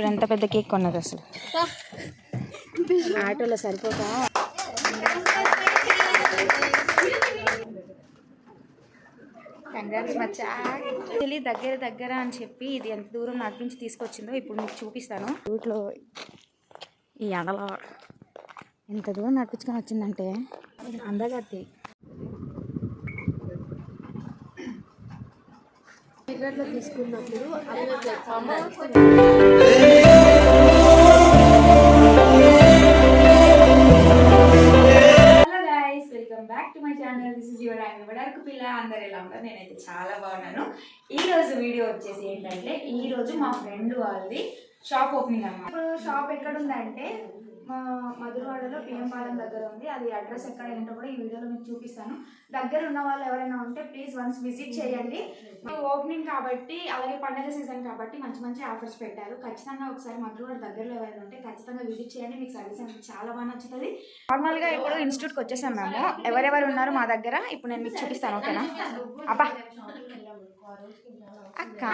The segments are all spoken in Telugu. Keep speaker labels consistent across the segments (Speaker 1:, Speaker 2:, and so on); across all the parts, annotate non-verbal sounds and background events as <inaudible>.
Speaker 1: చూడు ఎంత పెద్ద కేక్ కొన్నది అసలు? ఆటోలో సరిపోక కంగ్రాట్స్ మచ్చా. యాక్చువల్లీ దగ్గర దగ్గర అని చెప్పి ఇది ఎంత దూరం నడిపించి తీసుకొచ్చిందో ఇప్పుడు మీకు చూపిస్తాను. రూట్లో ఈ అడలో ఎంత దూరం నడిపించుకొని వచ్చిందంటే? అందగత్తి
Speaker 2: తీసుకున్నప్పుడు
Speaker 1: hello guys welcome back to my channel this is your angle వడరకు పిల్ల అందరు ఎలా ఉన్నారు? నేనైతే చాలా బాగున్నాను. ఈ రోజు వీడియో వచ్చేసి ఏంటంటే ఈ రోజు మా ఫ్రెండ్ వాళ్ళది షాప్ ఓపెనింగ్ అన్నమాట. షాప్ ఎక్కడ ఉందంటే మా మధురవాడలో పిఎం పాలెం దగ్గర ఉంది. అది అడ్రస్ ఎక్కడ ఏంటో కూడా ఈ వీడియోలో మీకు చూపిస్తాను. దగ్గర ఉన్న వాళ్ళు ఎవరైనా ఉంటే ప్లీజ్ వన్స్ విజిట్ చేయండి. ఓపెనింగ్ కాబట్టి అలాగే పండగ సీజన్ కాబట్టి మంచి మంచి ఆఫర్స్ పెట్టారు. ఖచ్చితంగా ఒకసారి మధురవాడ దగ్గరలో ఎవరైనా ఉంటే ఖచ్చితంగా విజిట్ చేయండి. మీకు సర్వీస్ అనేది చాలా బాగా నచ్చుతుంది. నార్మల్గా ఇప్పుడు ఇన్స్టిట్యూట్కి వచ్చేసాం మేము. ఎవరెవరు ఉన్నారు మా దగ్గర? ఇప్పుడు నేను మీకు చూపిస్తాను ఓకేనా? అబ్బా. అక్క.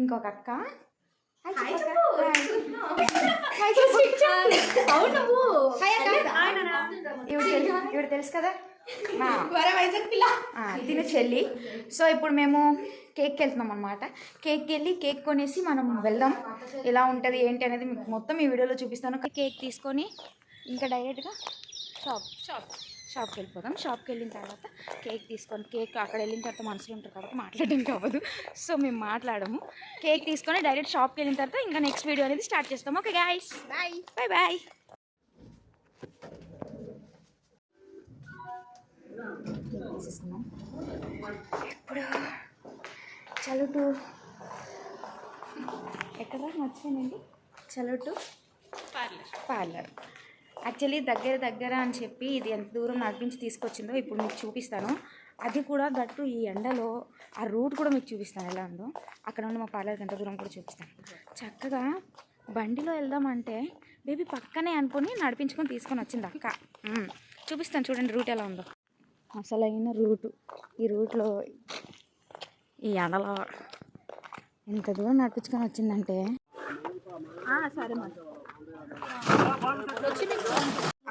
Speaker 1: ఇంకొక అక్క. తెలుసు? కదా? <laughs> మా. ఆ, తిన చెల్లి. సో ఇప్పుడు మేము కేక్కి వెళ్తున్నాం అనమాట కేక్కి వెళ్ళి కేక్ కొనేసి మనం వెళ్దాం. ఎలా ఉంటుంది ఏంటి అనేది మీకు మొత్తం ఈ వీడియోలో చూపిస్తాను. కేక్ తీసుకొని ఇంకా డైరెక్ట్గా షాప్. షాప్. షాప్కి వెళ్ళిపోదాం షాప్కి వెళ్ళిన తర్వాత కేక్ తీసుకొని కేక్ అక్కడ వెళ్ళిన తర్వాత మనసులో ఉంటారు కాబట్టి మాట్లాడడానికి అవ్వదు సో మేము మాట్లాడము. కేక్ తీసుకొని డైరెక్ట్ షాప్కి వెళ్ళిన తర్వాత ఇంకా నెక్స్ట్ వీడియో అనేది స్టార్ట్ చేస్తాం. Okay guys. Bye. Bye bye. తీసేసుకున్నాం ఇప్పుడు చలుటు. ఎక్కడ మర్చిపోయానండి చలుటు పార్లర్. పార్లర్. యాక్చువల్లీ దగ్గర దగ్గర అని చెప్పి ఇది ఎంత దూరం నడిపించి తీసుకొచ్చిందో ఇప్పుడు మీకు చూపిస్తాను. అది కూడా గట్టు ఈ ఎండలో ఆ రూట్ కూడా మీకు చూపిస్తాను ఎలా ఉందో. అక్కడ ఉన్న మా పార్లర్కి ఎంత దూరం కూడా చూపిస్తాను. చక్కగా బండిలో వెళ్దామంటే బేబీ పక్కనే అనుకుని నడిపించుకొని తీసుకొని వచ్చింది అక్క. చూపిస్తాను చూడండి రూట్ ఎలా ఉందో. అసలైన రూటు. ఈ రూట్లో ఈ ఎండలో ఎంత దూరం నడిపించుకొని వచ్చిందంటే.
Speaker 2: సరే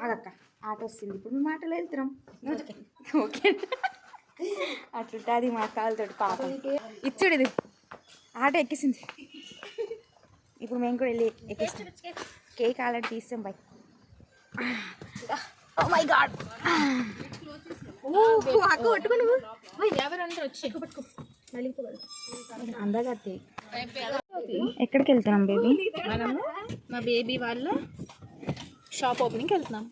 Speaker 1: ఆగక్క ఆట వస్తుంది. ఇప్పుడు మేము ఆటలో వెళ్తున్నాం. ఓకే. అట్లుంటుంది మా కాళ్ళతోటి పాపం. ఇచ్చుడు ఇది. ఆట ఎక్కేసింది. ఇప్పుడు మేము కూడా వెళ్ళి ఎక్కిస్తాం. కేక్ ఆల్రెడీ తీస్తాం బై. ఓ మై గాడ్
Speaker 2: ఎవరందరూ వచ్చి పట్టుకో
Speaker 1: ఎక్కడికి వెళ్తున్నాం బేబీ?
Speaker 2: మనము మా బేబీ వాళ్ళ షాప్ ఓపెనింగ్కి వెళ్తున్నాం.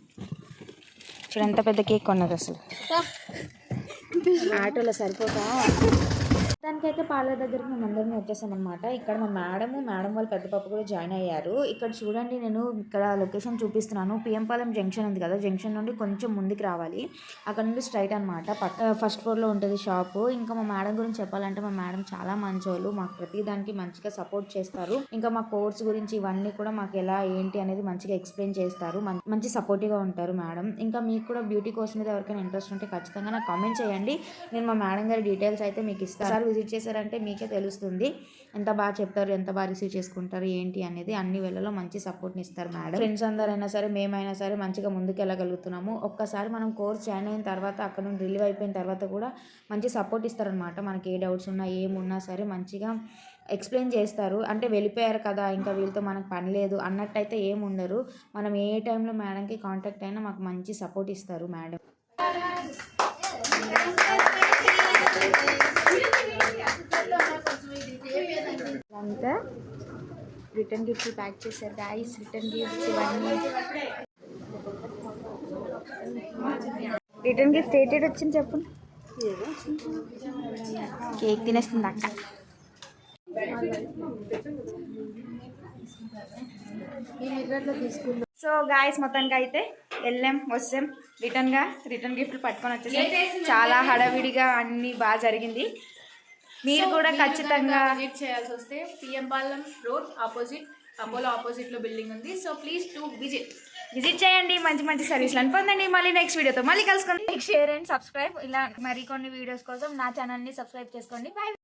Speaker 1: చూడు ఎంత పెద్ద కేక్ కొన్నది అసలు. ఆటోలో సరిపోక దానికైతే పార్లర్ దగ్గరికి మేము అందరం వచ్చేసాం ఇక్కడ మా మేడం మేడం వాళ్ళ పెద్ద పాప కూడా జాయిన్ అయ్యారు. ఇక్కడ చూడండి నేను ఇక్కడ లొకేషన్ చూపిస్తున్నాను. పిఎంపాలెం జంక్షన్ ఉంది కదా జంక్షన్ నుండి కొంచెం ముందుకు రావాలి. అక్కడ నుండి స్ట్రైట్ అనమాట పక్క ఫస్ట్ ఫ్లోర్లో ఉంటుంది షాపు. ఇంకా మా మేడం గురించి చెప్పాలంటే మా మేడం చాలా మంచోళ్ళు. మాకు ప్రతి దానికి మంచిగా సపోర్ట్ చేస్తారు. ఇంకా మా కోర్స్ గురించి ఇవన్నీ కూడా మాకు ఎలా ఏంటి అనేది మంచిగా ఎక్స్ప్లెయిన్ చేస్తారు. మంచి సపోర్టివ్గా ఉంటారు మేడం. ఇంకా మీకు కూడా బ్యూటీ కోర్స్ మీద ఎవరికైనా ఇంట్రెస్ట్ ఉంటే ఖచ్చితంగా నాకు కామెంట్ చేయండి. నేను మా మేడం గారి డీటెయిల్స్ అయితే మీకు ఇస్తాను. విజిట్ చేశారంటే మీకే తెలుస్తుంది. ఎంత బాగా చెప్తారు ఎంత బాగా రిసీవ్ చేసుకుంటారు ఏంటి అనేది అన్ని వేళలో మంచి సపోర్ట్ని ఇస్తారు మేడం. ఫ్రెండ్స్ అందరైనా సరే మేమైనా సరే మంచిగా ముందుకు వెళ్ళగలుగుతున్నాము. ఒక్కసారి మనం కోర్స్ జాయిన్ అయిన తర్వాత అక్కడ నుండి రిలీవ్ అయిపోయిన తర్వాత కూడా మంచి సపోర్ట్ ఇస్తారనమాట మనకి ఏ డౌట్స్ ఉన్నా ఏమున్నా సరే మంచిగా ఎక్స్ప్లెయిన్ చేస్తారు. అంటే వెళ్ళిపోయారు కదా ఇంకా వీళ్ళతో మనకు పని లేదు అన్నట్టయితే ఏముండరు మనం ఏ టైంలో మేడంకి కాంటాక్ట్ అయినా మాకు మంచి సపోర్ట్ ఇస్తారు మేడం. రిటర్న్ గిఫ్ట్ ప్యాక్ చేశారు గాయస్ రిటర్న్ గిఫ్ట్స్ ఇవన్నీ. రిటర్న్ గిఫ్ట్ ఏంటి వచ్చింది చెప్పు? కేక్ తినేస్తుంది అక్క. సో గాయస్ మొత్తానికి అయితే వెళ్ళాం వస్తాం. రిటర్న్గా రిటర్న్ గిఫ్ట్లు పట్టుకొని వచ్చేసాం. చాలా హడావిడిగా అన్ని బాగా జరిగింది. మీరు కూడా ఖచ్చితంగా
Speaker 2: విజిట్ చేయాల్సి వస్తే PM Palem road opposite Apollo ఆపోజిట్లో బిల్డింగ్ ఉంది. So please to visit
Speaker 1: visit చేయండి. మంచి మంచి సర్వీస్లను పొందండి. మళ్ళీ నెక్స్ట్ వీడియోతో మళ్ళీ కలుసుకోండి షేర్ అండ్ సబ్స్క్రైబ్ ఇలా మరికొన్ని వీడియోస్ కోసం నా ఛానల్ని సబ్స్క్రైబ్ చేసుకోండి. బాయ్